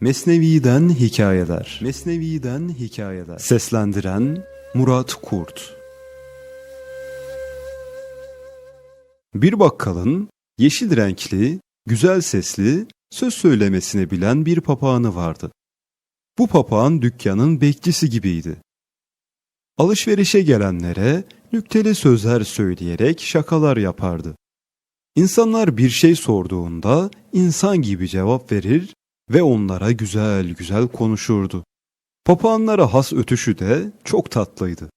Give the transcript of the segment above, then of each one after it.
Mesnevi'den hikayeler. Mesnevi'den hikayeler. Seslendiren Murat Kurt. Bir bakkalın yeşil renkli, güzel sesli, söz söylemesini bilen bir papağanı vardı. Bu papağan dükkanın bekçisi gibiydi. Alışverişe gelenlere nükteli sözler söyleyerek şakalar yapardı. İnsanlar bir şey sorduğunda insan gibi cevap verir ve onlara güzel güzel konuşurdu. Papağanlara has ötüşü de çok tatlıydı.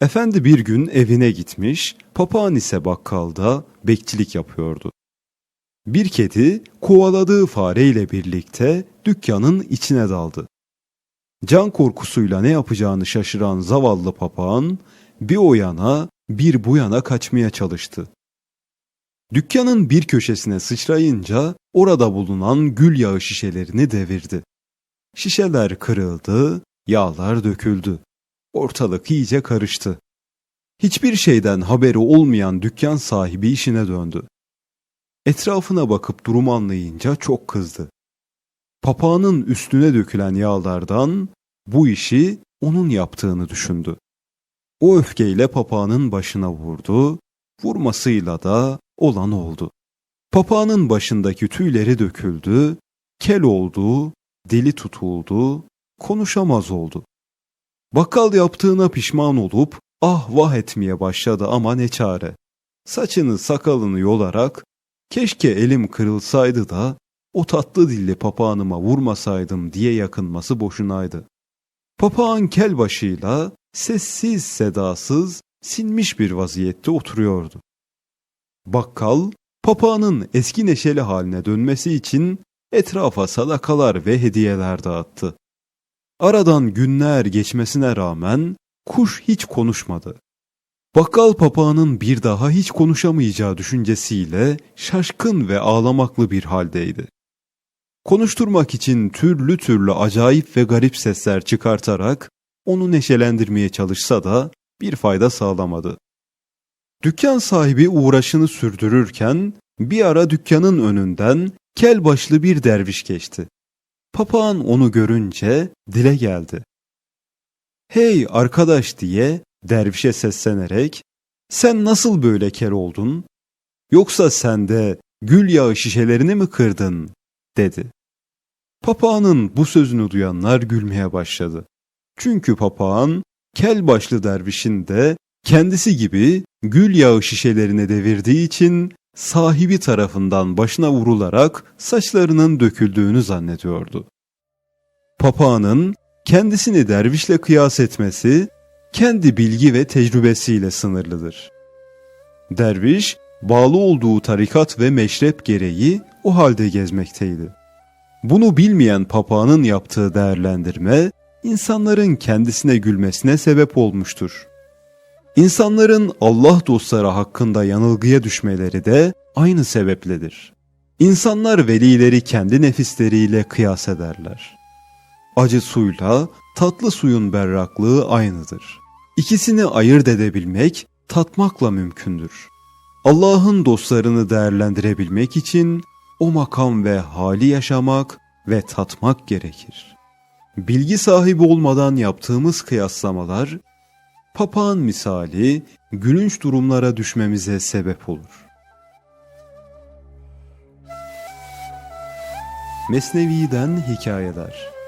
Efendi bir gün evine gitmiş, papağan ise bakkalda bekçilik yapıyordu. Bir kedi kovaladığı fareyle birlikte dükkanın içine daldı. Can korkusuyla ne yapacağını şaşıran zavallı papağan bir o yana bir bu yana kaçmaya çalıştı. Dükkanın bir köşesine sıçrayınca orada bulunan gül yağı şişelerini devirdi. Şişeler kırıldı, yağlar döküldü. Ortalık iyice karıştı. Hiçbir şeyden haberi olmayan dükkan sahibi işine döndü. Etrafına bakıp durumu anlayınca çok kızdı. Papağanın üstüne dökülen yağlardan bu işi onun yaptığını düşündü. O öfkeyle papağanın başına vurdu, vurmasıyla da olan oldu. Papağanın başındaki tüyleri döküldü, kel oldu, dili tutuldu, konuşamaz oldu. Bakkal yaptığına pişman olup ah vah etmeye başladı ama ne çare. Saçını sakalını yolarak keşke elim kırılsaydı da o tatlı dilli papağanıma vurmasaydım diye yakınması boşunaydı. Papağan kel başıyla sessiz sedasız sinmiş bir vaziyette oturuyordu. Bakkal papağanın eski neşeli haline dönmesi için etrafa sadakalar ve hediyeler dağıttı. Aradan günler geçmesine rağmen kuş hiç konuşmadı. Bakkal papağanın bir daha hiç konuşamayacağı düşüncesiyle şaşkın ve ağlamaklı bir haldeydi. Konuşturmak için türlü türlü acayip ve garip sesler çıkartarak onu neşelendirmeye çalışsa da bir fayda sağlamadı. Dükkan sahibi uğraşını sürdürürken bir ara dükkanın önünden kel başlı bir derviş geçti. Papağan onu görünce dile geldi. Hey arkadaş diye dervişe seslenerek sen nasıl böyle kel oldun? Yoksa sen de gül yağı şişelerini mi kırdın? dedi. Papağanın bu sözünü duyanlar gülmeye başladı. Çünkü papağan kel başlı dervişin de kendisi gibi gül yağı şişelerini devirdiği için sahibi tarafından başına vurularak saçlarının döküldüğünü zannediyordu. Papağanın kendisini dervişle kıyas etmesi kendi bilgi ve tecrübesiyle sınırlıdır. Derviş bağlı olduğu tarikat ve meşrep gereği o halde gezmekteydi. Bunu bilmeyen papağanın yaptığı değerlendirme insanların kendisine gülmesine sebep olmuştur. İnsanların Allah dostları hakkında yanılgıya düşmeleri de aynı sebepledir. İnsanlar velileri kendi nefisleriyle kıyas ederler. Acı suyla tatlı suyun berraklığı aynıdır. İkisini ayırt edebilmek tatmakla mümkündür. Allah'ın dostlarını değerlendirebilmek için o makam ve hali yaşamak ve tatmak gerekir. Bilgi sahibi olmadan yaptığımız kıyaslamalar papağan misali gülünç durumlara düşmemize sebep olur. Mesnevi'den hikayeler